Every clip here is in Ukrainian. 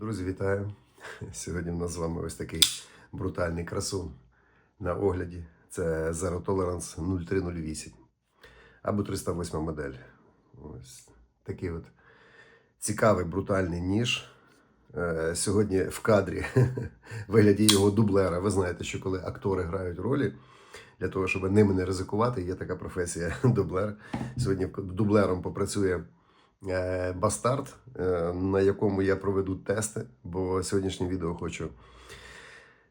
Друзі, вітаю! Сьогодні в нас з вами ось такий брутальний красун на огляді. Це Zero Tolerance 0308 або 308 модель. Ось такий от цікавий брутальний ніж. Е, Сьогодні в кадрі вигляді його дублера. Ви знаєте, що коли актори грають ролі, для того, щоб ними не ризикувати, є така професія дублер. Сьогодні дублером попрацює Бастард, е, на якому я проведу тести, бо сьогоднішнє відео хочу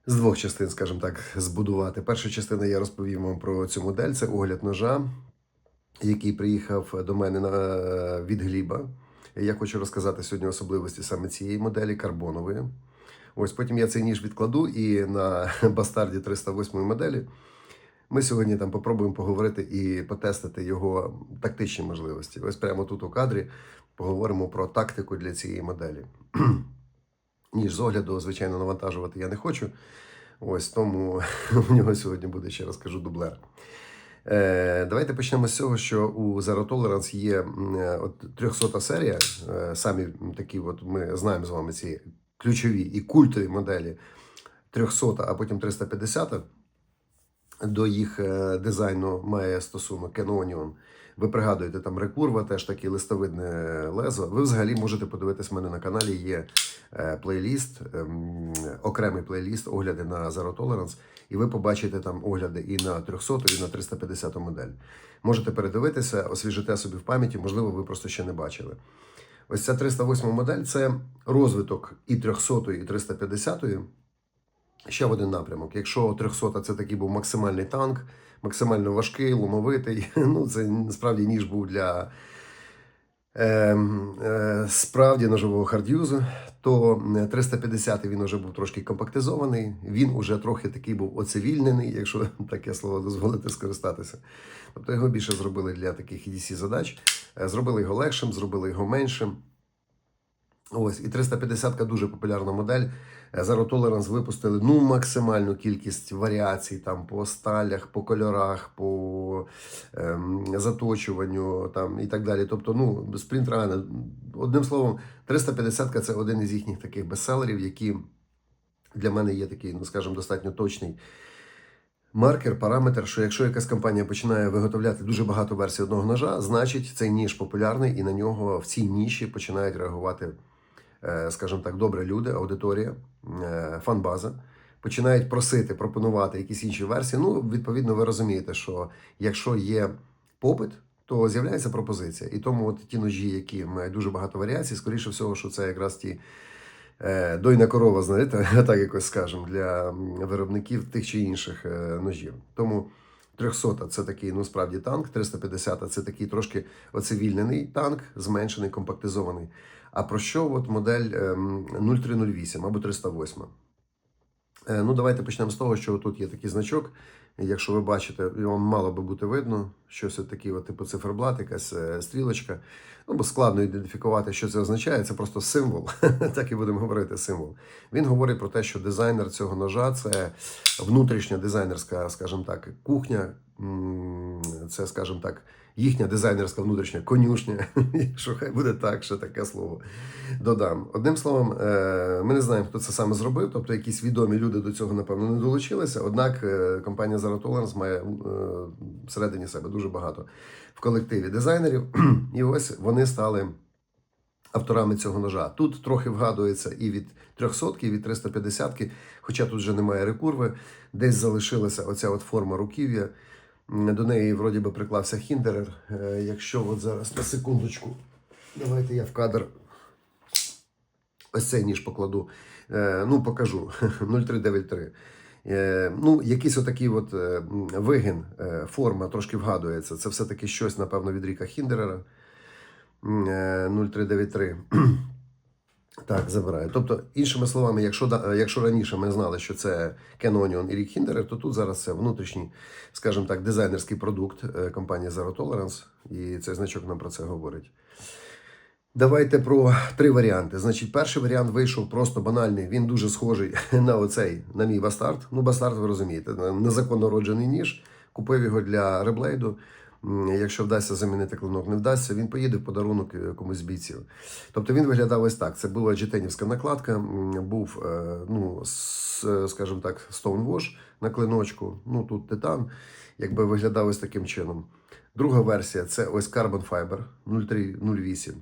з двох частин, скажімо так, збудувати. Перша частина я розповім вам про цю модель. Це огляд ножа, який приїхав до мене на, від Гліба. Я хочу розказати сьогодні особливості саме цієї моделі карбонової. Ось потім я цей ніж відкладу і на бастарді 308 моделі. Ми сьогодні там попробуємо поговорити і потестити його тактичні можливості. Ось прямо тут у кадрі поговоримо про тактику для цієї моделі. Ніж з огляду, звичайно, навантажувати я не хочу. Ось тому у нього сьогодні буде, ще раз кажу, дублер. Е, давайте почнемо з цього, що у Zero Tolerance є е, от 300 серія. Е, самі такі, от ми знаємо з вами ці ключові і культові моделі 300, а потім 350. До їх е, дизайну має стосунок Canonion. Ви пригадуєте, там рекурва, теж таке листовидне лезо. Ви взагалі можете подивитись в мене на каналі. Є е, плейліст, ем, окремий плейліст, огляди на Zero Tolerance, і ви побачите там огляди і на 300, і на 350 модель. Можете передивитися, освіжите собі в пам'яті, можливо, ви просто ще не бачили. Ось ця 308 модель це розвиток і 300, і 350. Ще в один напрямок. Якщо 300 це такий був максимальний танк, максимально важкий, ломовитий. Ну, це насправді ніж був для е, е, справді ножового хардюзу, то 350 він вже був трошки компактизований, він уже трохи такий був оцивільнений, якщо таке слово дозволити скористатися. Тобто його більше зробили для таких EDC задач. Е, Зробили його легшим, зробили його меншим. Ось, і 350 дуже популярна модель. Zero Tolerance випустили ну, максимальну кількість варіацій там, по сталях, по кольорах, по ем, заточуванню там, і так далі. Тобто, ну, спринт реально. Одним словом, 350 це один із їхніх таких бестселерів, які для мене є такий, ну скажімо, достатньо точний. Маркер, параметр, що якщо якась компанія починає виготовляти дуже багато версій одного ножа, значить цей ніж популярний, і на нього в цій ніші починають реагувати, скажімо так, добре люди, аудиторія, е, фан-база. Починають просити, пропонувати якісь інші версії. Ну, відповідно, ви розумієте, що якщо є попит, то з'являється пропозиція. І тому от ті ножі, які мають дуже багато варіацій, скоріше всього, що це якраз ті е, дойна корова, знаєте, так якось скажемо, для виробників тих чи інших е, ножів. Тому 300 це такий, ну справді танк, 350 це такий трошки оцивільнений танк, зменшений, компактизований. А про що от модель ем, 0308 або 308? Е, Ну, давайте почнемо з того, що тут є такий значок. Якщо ви бачите, вам мало би бути видно, щось таке, от, типу циферблат, якась е, стрілочка. Ну, бо складно ідентифікувати, що це означає. Це просто символ. так і будемо говорити символ. Він говорить про те, що дизайнер цього ножа це внутрішня дизайнерська, скажімо так, кухня. Це, скажімо так, їхня дизайнерська внутрішня конюшня. Якщо хай буде так, що таке слово додам. Одним словом, е, ми не знаємо, хто це саме зробив, тобто якісь відомі люди до цього, напевно, не долучилися. Однак е, компанія Zero Tolerance має е, всередині себе дуже багато в колективі дизайнерів, і ось вони стали. Авторами цього ножа. Тут трохи вгадується і від 300 і від 350 хоча тут вже немає рекурви. Десь залишилася оця от форма руків'я. До неї вроді би приклався хіндерер. Е, Якщо от зараз на секундочку, давайте я в кадр ось цей ніж покладу. Е, Ну, покажу 0393. Е, Ну, якийсь отакий от е, вигін, е, форма трошки вгадується. Це все-таки щось, напевно, від Ріка Хіндерера. Е, 0393. Так, забираю. Тобто, іншими словами, якщо, якщо раніше ми знали, що це Canonion і Рік Хіндерер, то тут зараз це внутрішній, скажімо так, дизайнерський продукт компанії Zero Tolerance, і цей значок нам про це говорить. Давайте про три варіанти. Значить, перший варіант вийшов просто банальний. Він дуже схожий на оцей, на мій бастард. Ну, бастард, ви розумієте, незаконно роджений ніж. Купив його для реблейду. якщо вдасться замінити клинок, не вдасться, він поїде в подарунок е, комусь з бійців. Тобто він виглядав ось так. Це була джетенівська накладка, був, е, ну, скажімо так, Stonewash на клиночку, ну тут титан, якби виглядав ось таким чином. Друга версія це ось Carbon Fiber 0308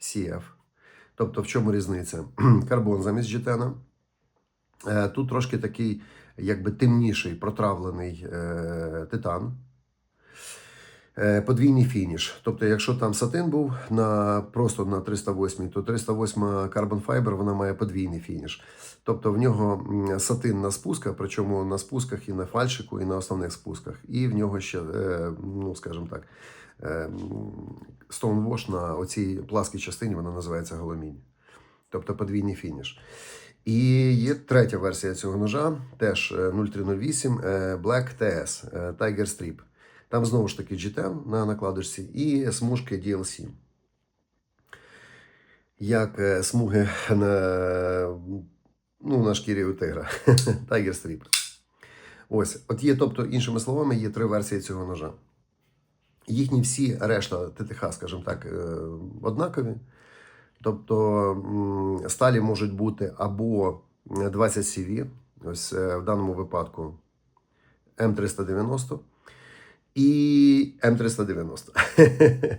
CF. Тобто, в чому різниця? Карбон замість джетена. Е, Тут трошки такий, якби темніший, протравлений е, титан. Е, Подвійний фініш. Тобто, якщо там сатин був на просто на 308, то 308 Carbon Fiber вона має подвійний фініш. Тобто в нього сатин на спусках, причому на спусках і на фальшику, і на основних спусках. І в нього ще, ну скажімо так, Stonewash на оцій пласкій частині вона називається голомінь. Тобто подвійний фініш. І є третя версія цього ножа, теж е, 0308 е, Black TS е, Tiger Strip. Там знову ж таки G10 на накладочці і смужки DLC. Як е, смуги на, ну, на шкірі у тигра. Tiger Strip. Ось, от є, тобто, іншими словами, є три версії цього ножа. Їхні всі решта ТТХ, скажімо так, е, однакові. Тобто сталі можуть бути або 20 CV, ось е, в даному випадку М390 і М390.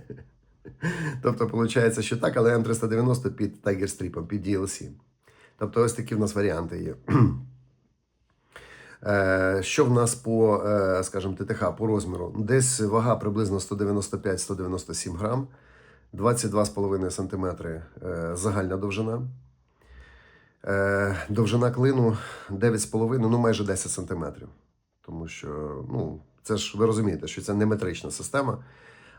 Тобто, виходить, що так, але М390 під Tiger Strip, під DLC. Тобто, ось такі в нас варіанти є. Е, Що в нас по, е, скажімо, ТТХ по розміру? Десь вага приблизно 195-197 грам, 22,5 см е, загальна довжина. Довжина клину 9,5, ну майже 10 см. Тому що, ну, це ж ви розумієте, що це не метрична система,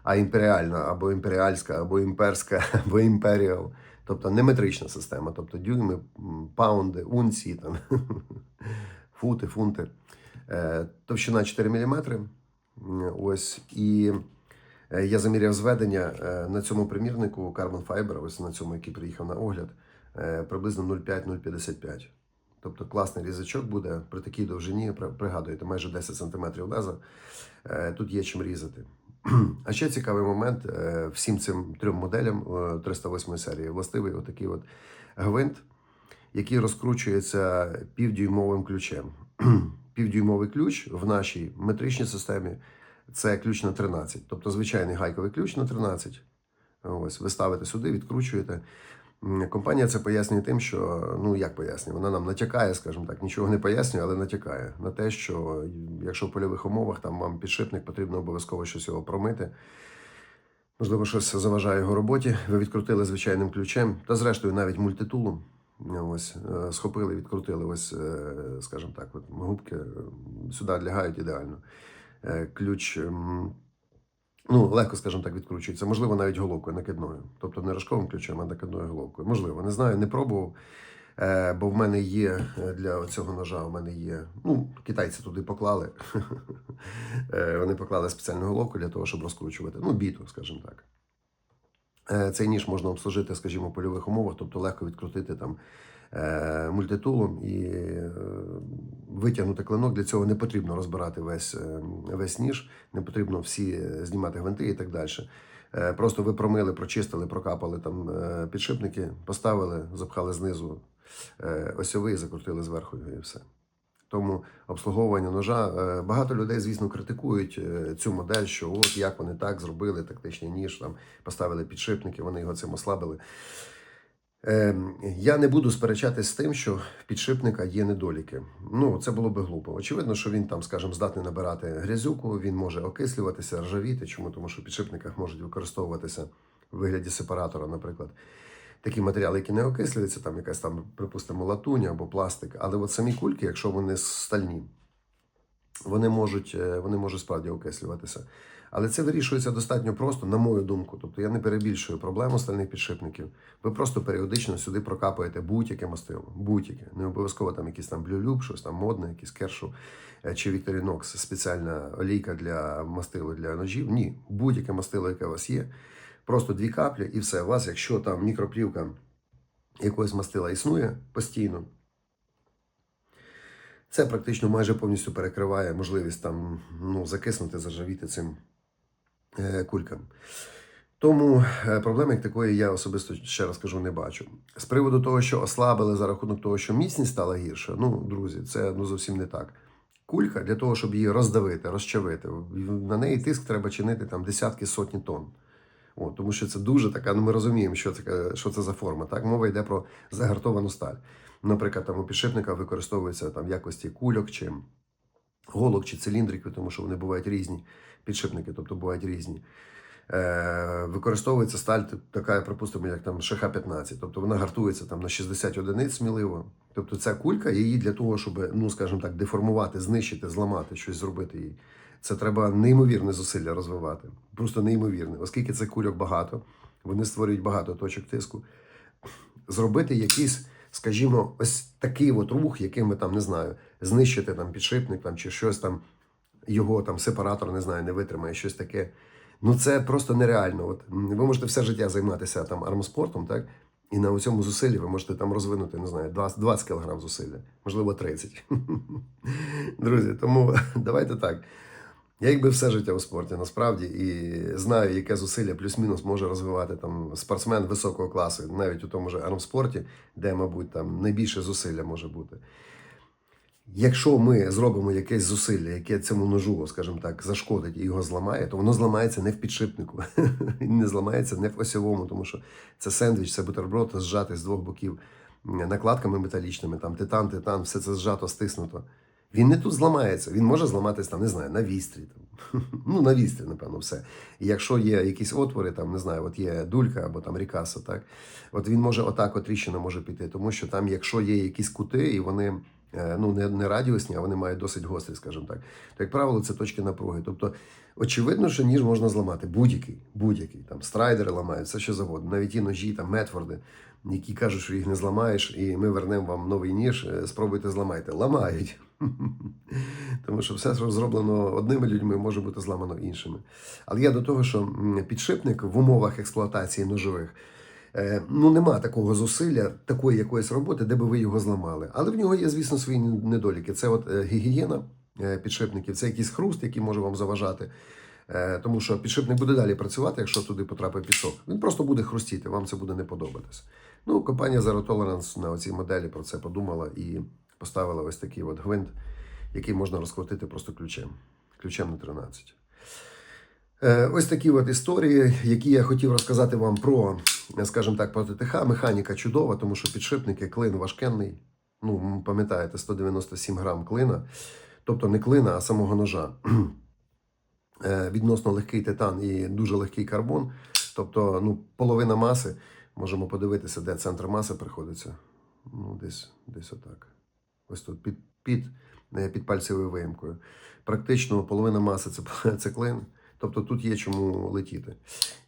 а імперіальна, або імперіальська, або імперська, або імперіал. Тобто не метрична система, тобто дюйми, паунди, унції, там, фути, фунти. Е, Товщина 4 мм. Ось. І е, я заміряв зведення е, на цьому примірнику Carbon Fiber, ось на цьому, який приїхав на огляд, е, приблизно 0,5-0,55. Тобто класний різачок буде при такій довжині, пригадуєте, майже 10 см леза. Е, Тут є чим різати. А ще цікавий момент: е, всім цим трьом моделям е, 308 серії властивий отакий от гвинт, який розкручується півдюймовим ключем. Півдюймовий ключ в нашій метричній системі це ключ на 13, тобто звичайний гайковий ключ на 13. Ось ви ставите сюди, відкручуєте. Компанія це пояснює тим, що ну як пояснює, вона нам натякає, скажімо так, нічого не пояснює, але натякає на те, що якщо в польових умовах там вам підшипник, потрібно обов'язково щось його промити. Можливо, щось заважає його роботі. Ви відкрутили звичайним ключем, та зрештою навіть мультитулом. Ось е, схопили, відкрутили, ось, е, скажімо так, от губки е, сюди лягають ідеально. Ключ, ну, легко, скажімо так, відкручується. Можливо, навіть головкою накидною. Тобто не рожковим ключем, а накидною головкою. Можливо, не знаю, не пробував. Бо в мене є для цього ножа, в мене є. Ну, китайці туди поклали. Вони поклали спеціальну головку для того, щоб розкручувати. Ну, біту, скажімо так. Е, Цей ніж можна обслужити, скажімо, в польових умовах, тобто легко відкрутити там е, мультитулом і е, витягнути клинок. Для цього не потрібно розбирати весь, весь ніж, не потрібно всі знімати гвинти і так далі. Просто ви промили, прочистили, прокапали там підшипники, поставили, запхали знизу е, осьовий, закрутили зверху і все. Тому обслуговування ножа е, багато людей, звісно, критикують е, цю модель, що от як вони так зробили, тактичний ніж, там поставили підшипники, вони його цим ослабили. Е, Я не буду сперечатись з тим, що в підшипника є недоліки. Ну, це було би глупо. Очевидно, що він там, скажімо, здатний набирати грязюку, він може окислюватися, ржавіти. Чому? Тому що в підшипниках можуть використовуватися в вигляді сепаратора, наприклад, такі матеріали, які не окислюються, там якась там, припустимо, латунь або пластик. Але от самі кульки, якщо вони стальні, вони можуть, е, вони можуть справді окислюватися. Але це вирішується достатньо просто, на мою думку. Тобто я не перебільшую проблему стальних підшипників. Ви просто періодично сюди прокапуєте будь-яке мастило. Будь-яке. Не обов'язково там якийсь там блюлюб, щось там модне, якийсь кершу чи Victorinox, спеціальна олійка для мастила для ножів. Ні, будь-яке мастило, яке у вас є. Просто дві каплі і все. У вас, якщо там мікроплівка якогось мастила існує постійно, це практично майже повністю перекриває можливість там ну, закиснути, заржавіти цим е, кулькам. Тому е, проблеми як такої я особисто ще раз кажу, не бачу. З приводу того, що ослабили за рахунок того, що міцність стала гірша, ну, друзі, це ну, зовсім не так. Кулька для того, щоб її роздавити, розчавити, на неї тиск треба чинити там десятки сотні тонн. О, тому що це дуже така, ну ми розуміємо, що це, що це за форма. Так, мова йде про загартовану сталь. Наприклад, там у підшипника використовується там в якості кульок чи голок чи циліндриків, тому що вони бувають різні підшипники, тобто бувають різні. Е, використовується сталь така, припустимо, як там ШХ-15, тобто вона гартується там на 60 одиниць сміливо. Тобто ця кулька її для того, щоб, ну скажімо так, деформувати, знищити, зламати, щось зробити їй. Це треба неймовірне зусилля розвивати. Просто неймовірне. Оскільки цих кульок багато, вони створюють багато точок тиску. Зробити якийсь, скажімо, ось такий от рух, яким ми там не знаю, знищити там підшипник там, чи щось там, його там сепаратор, не знаю, не витримає, щось таке. Ну це просто нереально. От ви можете все життя займатися там армспортом, так? І на цьому зусиллі ви можете там розвинути, не знаю, 20, 20 кг зусилля, можливо, 30. Друзі, тому давайте так. Я якби все життя у спорті насправді і знаю, яке зусилля плюс-мінус може розвивати там спортсмен високого класу, навіть у тому ж армспорті, де, мабуть, там найбільше зусилля може бути. Якщо ми зробимо якесь зусилля, яке цьому ножу, скажімо так, зашкодить і його зламає, то воно зламається не в підшипнику, не зламається не в осьовому, тому що це сендвіч, це бутерброд зжатий з двох боків накладками металічними, там титан, титан, все це зжато, стиснуто. Він не тут зламається, він може зламатись там, не знаю, на вістрі. Там. Ну, на вістрі, напевно, все. І якщо є якісь отвори, там, не знаю, от є дулька або там рікаса, так, от він може отак от тріщина може піти, тому що там, якщо є якісь кути, і вони ну, не, не радіусні, а вони мають досить гострі, скажімо так, то, як правило, це точки напруги. Тобто, очевидно, що ніж можна зламати будь-який, будь-який. Там страйдери ламають, все що завгодно. Навіть ті ножі, там метфорди, які кажуть, що їх не зламаєш, і ми вернемо вам новий ніж, е, спробуйте зламайте. Ламають. Тому що все, що зроблено одними людьми, може бути зламано іншими. Але я до того, що підшипник в умовах експлуатації ножових. Е, Ну, нема такого зусилля, такої якоїсь роботи, де би ви його зламали. Але в нього є, звісно, свої недоліки. Це от е, гігієна е, підшипників, це якийсь хруст, який може вам заважати. Тому що підшипник буде далі працювати, якщо туди потрапить пісок. Він просто буде хрустіти, вам це буде не подобатись. Ну, компанія Zero Tolerance на цій моделі про це подумала і поставила ось такий от гвинт, який можна розкрутити просто ключем. Ключем на 13. Е, Ось такі от історії, які я хотів розказати вам про, скажімо так, про ТТХ. Механіка чудова, тому що підшипники, клин важкенний. Ну, пам'ятаєте, 197 грам клина. Тобто не клина, а самого ножа. Е, Відносно легкий титан і дуже легкий карбон. Тобто, ну, половина маси. Можемо подивитися, де центр маси приходиться. Ну, десь, десь отак. Ось тут під, під, е, під пальцевою виїмкою. Практично половина маси це, це клин. Тобто тут є чому летіти.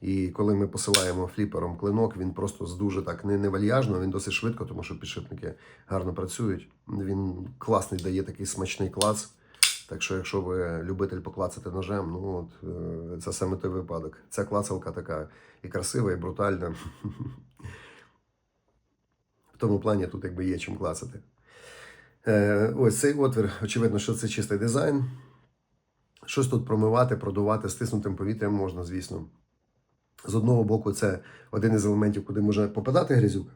І коли ми посилаємо фліпером клинок, він просто з дуже так не, не вальяжно, він досить швидко, тому що підшипники гарно працюють. Він класний дає такий смачний клац. Так що, якщо ви любитель поклацати ножем, ну от е, це саме той випадок. Ця клацалка така і красива, і брутальна. В тому плані тут якби є чим клацати. Е, ось цей отвір, очевидно, що це чистий дизайн. Щось тут промивати, продувати, стиснутим повітрям можна, звісно. З одного боку, це один із елементів, куди може попадати грязюка.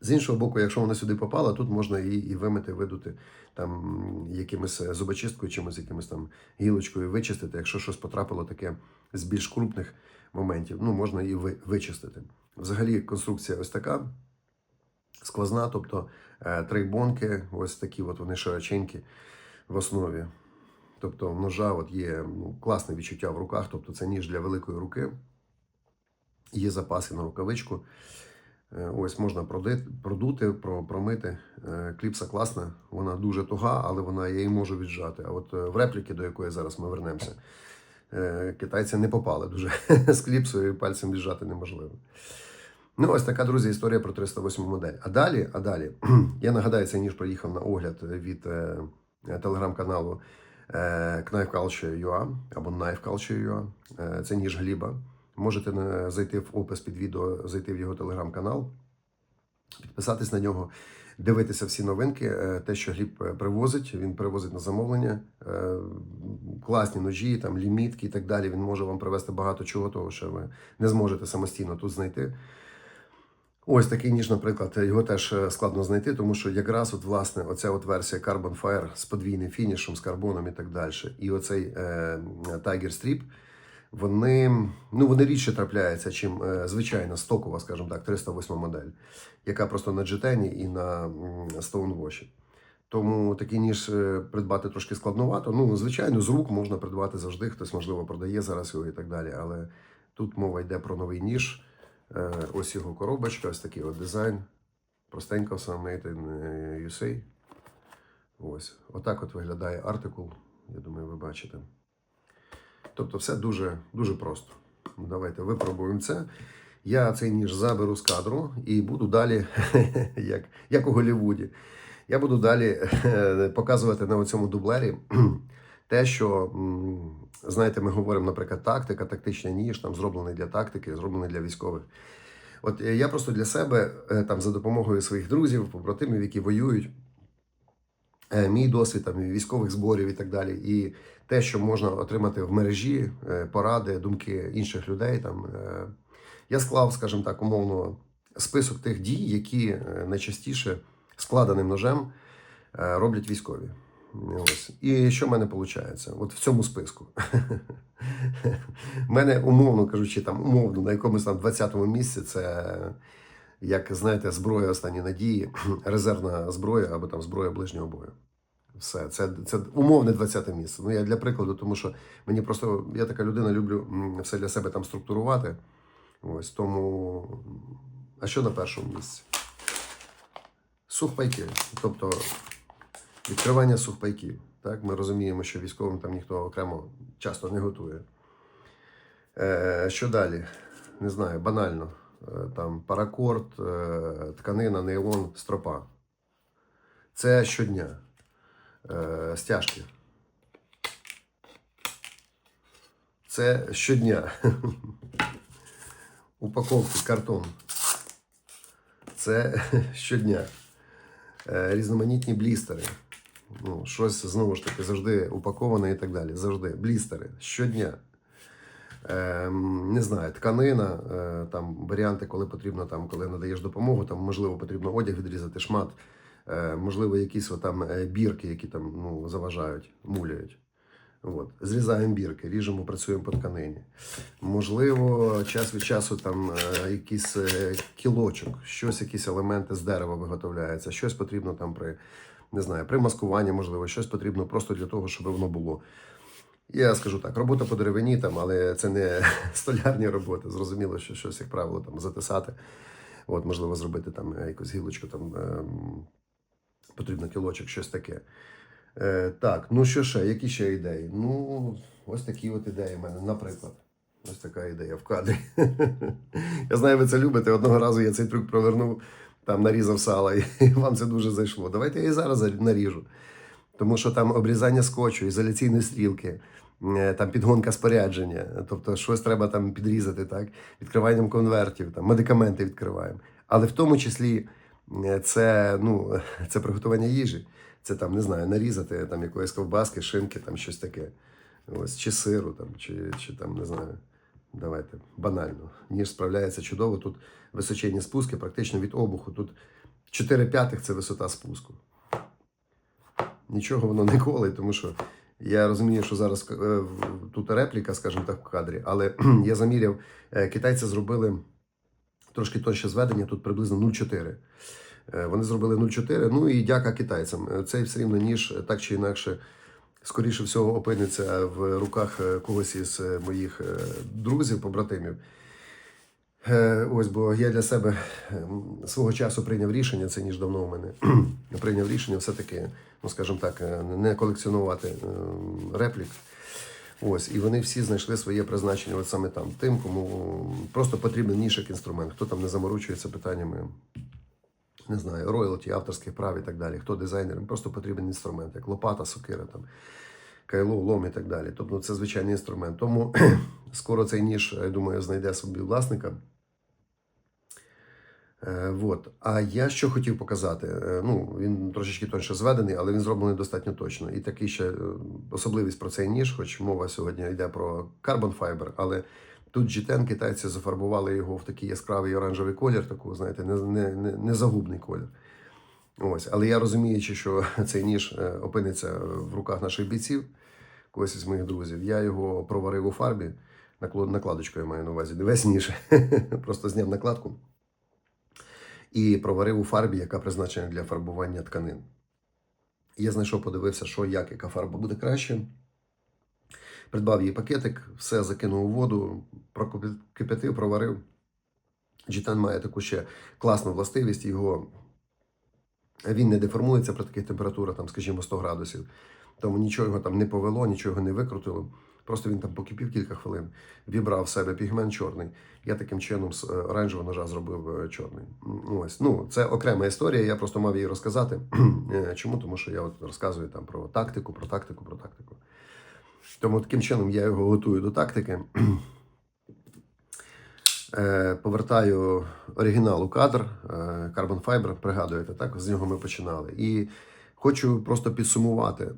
З іншого боку, якщо вона сюди попала, тут можна її і вимити, видути там якимось е, зубочисткою, чимось, якимось там гілочкою вичистити. Якщо щось потрапило таке з більш крупних моментів, ну можна її вичистити. Взагалі, конструкція ось така сквозна, тобто е, три бонки, ось такі от вони широченькі в основі. Тобто ножа от є ну, класне відчуття в руках, тобто це ніж для великої руки. Є запаси на рукавичку. Е, Ось можна продути, промити. Е, Кліпса класна, вона дуже туга, але вона я її можу віджати. А от е, в репліки, до якої зараз ми вернемося, китайці не попали дуже з кліпсою і пальцем віджати неможливо. Ну, ось така, друзі, історія про 308 модель. А далі, а далі, я нагадаю, цей ніж проїхав на огляд від телеграм-каналу е, Knife або Knife. Е, це ніж Гліба. Можете е, зайти в опис під відео, зайти в його телеграм-канал, підписатись на нього. дивитися всі новинки, те, що Гліб привозить, він привозить на замовлення, класні ножі, там лімітки і так далі. Він може вам привезти багато чого, того, що ви не зможете самостійно тут знайти. Ось такий ніж, наприклад, його теж е, складно знайти, тому що якраз от, власне, оця от версія Carbon Fire з подвійним фінішем, з карбоном і так далі. І оцей е, Tiger Strip, вони, ну, вони рідше трапляються, чим е, звичайна стокова, скажімо так, 308 модель, яка просто на джетені і на Stonewash. Тому такий ніж е, придбати трошки складновато. Ну, звичайно, з рук можна придбати завжди, хтось, можливо, продає зараз його і так далі. Але тут мова йде про новий ніж. Е, Ось його коробочка, ось такий от дизайн. Простенько все made in е, USA. Ось. Отак от виглядає артикул. Я думаю, ви бачите. Тобто все дуже, дуже просто. Давайте випробуємо це. Я цей ніж заберу з кадру і буду далі, як, як у Голлівуді. Я буду далі е, показувати на цьому дублері те, що, знаєте, ми говоримо, наприклад, тактика, тактичний ніж, там зроблений для тактики, зроблений для військових. От е, я просто для себе, е, там, за допомогою своїх друзів, побратимів, які воюють, е, мій досвід там, військових зборів і так далі, і те, що можна отримати в мережі, поради, думки інших людей. Там, я склав, скажімо так, умовно, список тих дій, які найчастіше складеним ножем роблять військові. Ось. І що в мене виходить? От в цьому списку. У мене, умовно кажучи, там умовно на якомусь там 20-му місці це, як знаєте, зброя останньої надії, резервна зброя або там зброя ближнього бою. Все, це, це умовне 20 місце. Ну, я для прикладу, тому що мені просто, я така людина, люблю все для себе там структурувати. Ось тому. А що на першому місці? Сухпайки. Тобто відкривання сухпайків. Так? Ми розуміємо, що військовим там ніхто окремо часто не готує. Е, що далі? Не знаю, банально. Е, там паракорд, е, тканина, нейлон, стропа. Це щодня. Е, стяжки. Це щодня. Упаковки, картон. Це щодня. Е, Різноманітні блістери. Ну, щось знову ж таки завжди упаковане і так далі. Завжди. Блістери щодня. Ем, не знаю, тканина, е, там варіанти, коли потрібно, там, коли надаєш допомогу, там можливо потрібно одяг відрізати, шмат, е, можливо, якісь там е, бірки, які там ну, заважають, муляють. От. Зрізаємо бірки, ріжемо, працюємо по тканині. Можливо, час від часу там е, якийсь е, кілочок, щось, якісь елементи з дерева виготовляються, щось потрібно там при, не знаю, при маскуванні, можливо, щось потрібно просто для того, щоб воно було. Я скажу так, робота по деревині там, але це не столярні роботи. Зрозуміло, що щось, як правило, там затисати. От, можливо, зробити там е, якусь гілочку, там ем, потрібно кілочок, щось таке. Е, так, ну що ще, які ще ідеї? Ну, ось такі от ідеї в мене, наприклад. Ось така ідея в кадрі. Я знаю, ви це любите. Одного разу я цей трюк провернув, там нарізав сала, і вам це дуже зайшло. Давайте я і зараз наріжу. Тому що там обрізання скотчу, ізоляційні стрілки, е, там підгонка спорядження, тобто щось треба там підрізати, так? відкриванням конвертів, там, медикаменти відкриваємо. Але в тому числі е, це, ну, це приготування їжі. Це там, не знаю, нарізати там якоїсь ковбаски, шинки, там щось таке. Ось, чи сиру, там, чи, чи там, не знаю. Давайте банально. Ніж справляється чудово. Тут височенні спуски, практично від обуху. Тут 4 п'ятих це висота спуску. Нічого воно не колить, тому що я розумію, що зараз е, тут репліка, скажімо так, в кадрі, але я заміряв, е, китайці зробили трошки тонше зведення, тут приблизно 0,4. Е, Вони зробили 0,4, ну і дяка китайцям. Е, Цей все рівно ніж так чи інакше, скоріше всього, опиниться в руках е, когось із е, моїх е, друзів, побратимів. Ось, бо я для себе ем, свого часу прийняв рішення, це ніж давно у мене прийняв рішення все-таки, ну скажімо так, не колекціонувати реплік. Ось, і вони всі знайшли своє призначення от саме там. Тим, кому просто потрібен ніж інструмент, хто там не заморочується питаннями, не знаю, роялті, авторських прав і так далі, хто дизайнер, просто потрібен інструмент, як лопата, сокира, там, кайло, лом і так далі. Тобто це звичайний інструмент. Тому скоро цей ніж, я думаю, знайде собі власника. Е, вот. А я що хотів показати? Е, ну, він трошечки тоньше зведений, але він зроблений достатньо точно. І такий ще е, особливість про цей ніж, хоч мова сьогодні йде про Carbon Fiber, але тут GTN китайці зафарбували його в такий яскравий оранжевий колір, таку, знаєте, не, не, не, незагубний колір. Ось. Але я розуміючи, що цей ніж е, опиниться в руках наших бійців, когось із моїх друзів, я його проварив у фарбі. Накладочкою маю на увазі, не весь ніж. Просто зняв накладку і проварив у фарбі, яка призначена для фарбування тканин. Я знайшов, подивився, що як, яка фарба буде краще. Придбав її пакетик, все закинув у воду, прокип'ятив, проварив. Джитан має таку ще класну властивість, його він не деформується при таких температурах, там, скажімо, 100 градусів. Тому нічого там не повело, нічого не викрутило. Просто він там покипів кілька хвилин, вібрав в себе пігмент чорний. Я таким чином з е, оранжевого ножа зробив е, чорний. Ось. Ну, це окрема історія, я просто мав її розказати. Е, Чому? Тому що я от розказую там про тактику, про тактику, про тактику. Тому таким чином я його готую до тактики. Е, Повертаю оригінал у кадр, е, Carbon Fiber, пригадуєте, так? З нього ми починали. І хочу просто підсумувати.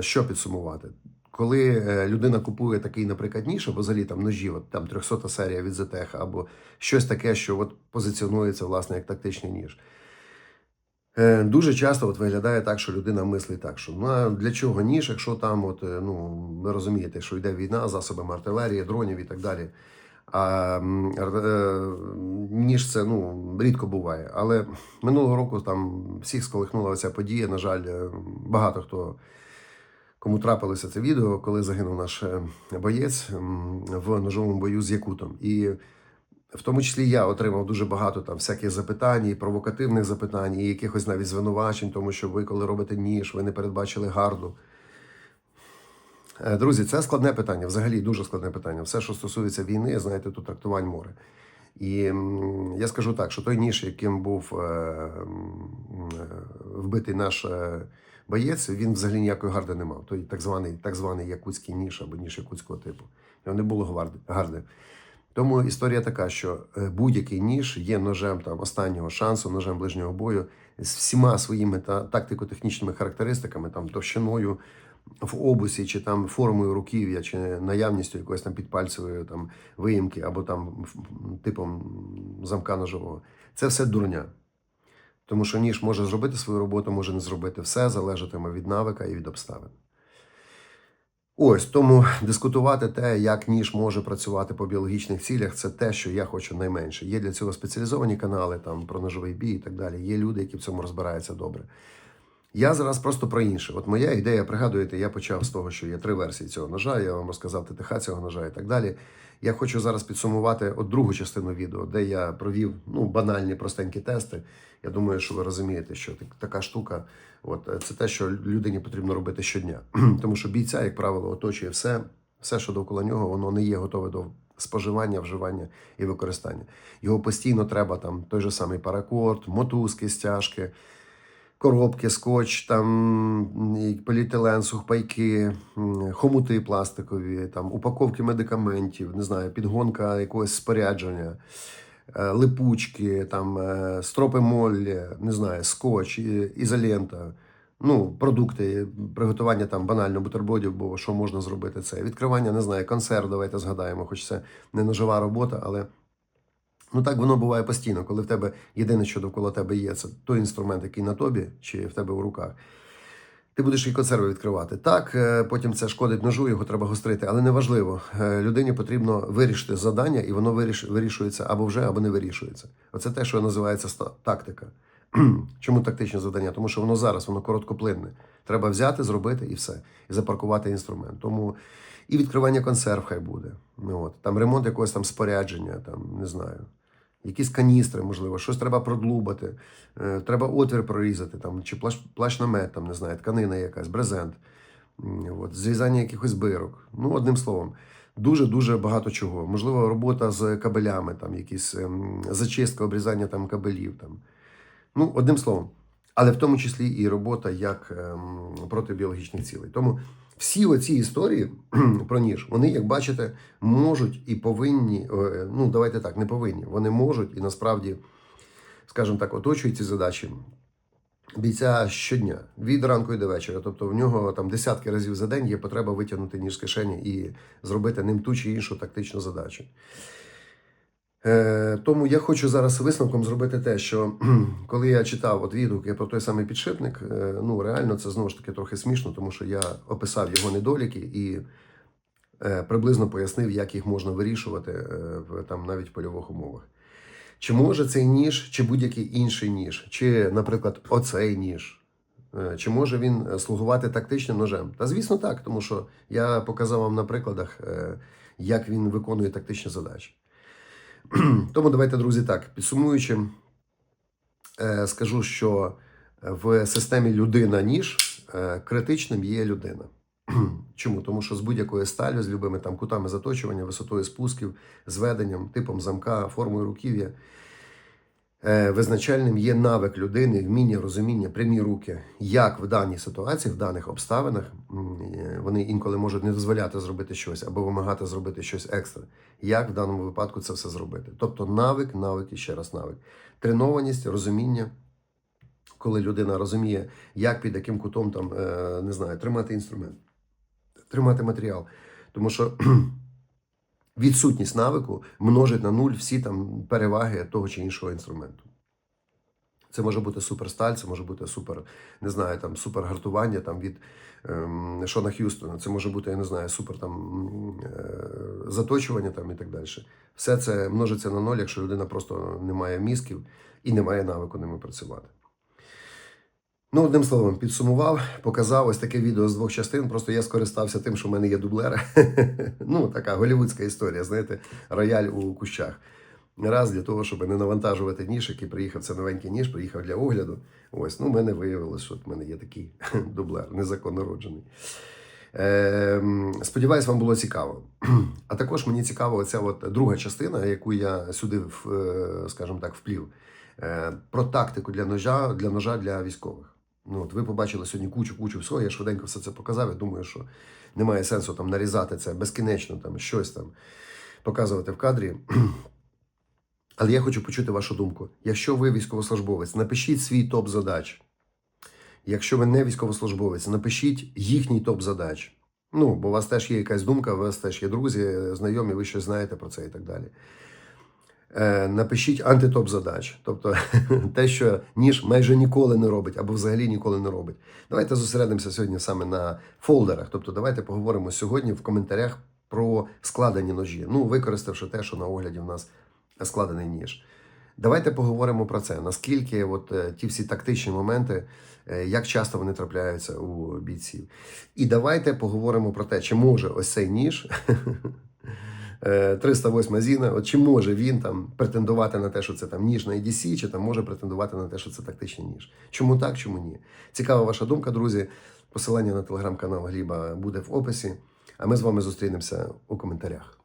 Що підсумувати? Коли е, людина купує такий, наприклад, ніж, або взагалі там ножі, от там 300 серія від ZTech, або щось таке, що от позиціонується власне як тактичний ніж. Е, Дуже часто от виглядає так, що людина мислить так, що ну а для чого ніж, якщо там, от, е, ну, ви розумієте, що йде війна, засобами артилерії, дронів і так далі. А е, ніж це ну, рідко буває. Але минулого року там всіх сколихнула ця подія. На жаль, багато хто кому трапилося це відео, коли загинув наш боєць в ножовому бою з Якутом. І в тому числі я отримав дуже багато там всяких запитань, і провокативних запитань, і якихось навіть звинувачень, тому що ви, коли робите ніж, ви не передбачили гарду. Е, Друзі, це складне питання, взагалі дуже складне питання. Все, що стосується війни, знаєте, тут трактувань море. І я скажу так, що той ніж, яким був е, е, вбитий наш боєць, він взагалі ніякої гарди не мав. Той так званий, так званий якутський ніж або ніж якутського типу. Його не було гарди. Тому історія така, що е, будь-який ніж є ножем там останнього шансу, ножем ближнього бою з всіма своїми та тактико-технічними характеристиками, там товщиною в обусі, чи там формою руків'я, чи наявністю якоїсь там підпальцевої там виїмки, або там типом замка ножового. Це все дурня. Тому що ніж може зробити свою роботу, може не зробити. Все залежатиме від навика і від обставин. Ось тому дискутувати те, як ніж може працювати по біологічних цілях, це те, що я хочу найменше. Є для цього спеціалізовані канали там про ножовий бій і так далі. Є люди, які в цьому розбираються добре. Я зараз просто про інше. От моя ідея, пригадуєте, я почав з того, що є три версії цього ножа. Я вам розказав ТТХ цього ножа і так далі. Я хочу зараз підсумувати от другу частину відео, де я провів ну, банальні простенькі тести. Я думаю, що ви розумієте, що така штука, от е, це те, що людині потрібно робити щодня. Тому що бійця, як правило, оточує все, все, що довкола нього, воно не є готове до споживання, вживання і використання. Його постійно треба там той же самий паракорд, мотузки, стяжки коробки, скотч, там поліетилен, сухпайки, хомути пластикові, там упаковки медикаментів, не знаю, підгонка якогось спорядження, е, липучки, там е, стропи моллі, не знаю, скотч, ізолента. Ну, продукти, приготування там банально бутербродів, бо що можна зробити це. Відкривання, не знаю, консерв, давайте згадаємо, хоч це не ножова робота, але Ну так воно буває постійно, коли в тебе єдине, що довкола тебе є, це той інструмент, який на тобі чи в тебе в руках. Ти будеш і консерви відкривати. Так, е, потім це шкодить ножу, його треба гострити, але неважливо. Е, Людині потрібно вирішити завдання, і воно вирішується або вже, або не вирішується. Оце те, що називається тактика. Чому тактичне завдання? Тому що воно зараз, воно короткоплинне. Треба взяти, зробити і все, і запаркувати інструмент. Тому і відкривання консерв хай буде. Ну, от. Там ремонт якогось там спорядження, там, не знаю. Якісь каністри, можливо, щось треба продлубати, е, треба отвір прорізати, там, чи плащ, плащ-намет, там, не знаю, тканина якась, брезент, от, зрізання якихось бирок. Ну, одним словом, дуже-дуже багато чого. Можливо, робота з кабелями, там, якісь ем, зачистка, обрізання там, кабелів. Там. Ну, одним словом, але в тому числі і робота як ем, проти біологічних цілей. Тому всі оці історії про ніж, вони, як бачите, можуть і повинні, е, ну давайте так, не повинні. Вони можуть і насправді скажімо так, оточують ці задачі бійця щодня, від ранку і до вечора. Тобто в нього там десятки разів за день є потреба витягнути ніж з кишені і зробити ним ту чи іншу тактичну задачу. Е, тому я хочу зараз висновком зробити те, що коли я читав от відгуки про той самий підшипник, е, ну реально це знову ж таки трохи смішно, тому що я описав його недоліки і е, приблизно пояснив, як їх можна вирішувати в там навіть в польових умовах. Чи може цей ніж, чи будь-який інший ніж, чи, наприклад, оцей ніж, чи може він слугувати тактичним ножем? Та звісно, так, тому що я показав вам на прикладах, як він виконує тактичні задачі. Тому давайте, друзі, так, підсумуючи, е, скажу, що в системі людина-ніж е, критичним є людина. Чому? Тому що з будь-якою сталю, з любими там кутами заточування, висотою спусків, зведенням, типом замка, формою руків'я, е, визначальним є навик людини, вміння, розуміння, прямі руки, як в даній ситуації, в даних обставинах е, вони інколи можуть не дозволяти зробити щось або вимагати зробити щось екстра. Як в даному випадку це все зробити? Тобто навик, навик і ще раз навик. Тренованість, розуміння, коли людина розуміє, як під яким кутом там, е, не знаю, тримати інструмент, тримати матеріал. Тому що відсутність навику множить на нуль всі там переваги того чи іншого інструменту. Це може бути суперсталь, це може бути супер, не знаю, там супергартування там від ем, Шона Х'юстона, це може бути, я не знаю, супер там е, заточування там і так далі. Все це множиться на ноль, якщо людина просто не має мізків і не має навику ними працювати. Ну, одним словом, підсумував, показав ось таке відео з двох частин. Просто я скористався тим, що в мене є дублер. ну, така голівудська історія, знаєте, рояль у кущах. Раз для того, щоб не навантажувати ніж, який приїхав, це новенький ніж, приїхав для огляду. Ось, ну, в мене виявилось, що в мене є такий дублер, незаконно роджений. Ем, Сподіваюсь, вам було цікаво. А також мені цікава оця от друга частина, яку я сюди, е, скажімо так, вплів. Е, Про тактику для ножа для ножа для військових. Ну, от ви побачили сьогодні кучу кучу всього. Я швиденько все це показав. Я думаю, що немає сенсу там нарізати це безкінечно, там щось там показувати в кадрі. Але я хочу почути вашу думку. Якщо ви військовослужбовець, напишіть свій топ задач. Якщо ви не військовослужбовець, напишіть їхній топ задач. Ну, бо у вас теж є якась думка, у вас теж є друзі, знайомі, ви щось знаєте про це і так далі. Е, Напишіть антитоп задач, тобто те, що ніж майже ніколи не робить або взагалі ніколи не робить. Давайте зосередимося сьогодні саме на фолдерах. Тобто, давайте поговоримо сьогодні в коментарях про складені ножі. Ну, використавши те, що на огляді в нас складений ніж. Давайте поговоримо про це. Наскільки от е, ті всі тактичні моменти, е, як часто вони трапляються у бійців. І давайте поговоримо про те, чи може ось цей ніж. е, 308 Зіна, от чи може він там претендувати на те, що це там ніж на EDC, чи там може претендувати на те, що це тактичний ніж. Чому так, чому ні? Цікава ваша думка, друзі. Посилання на телеграм-канал Гліба буде в описі. А ми з вами зустрінемося у коментарях.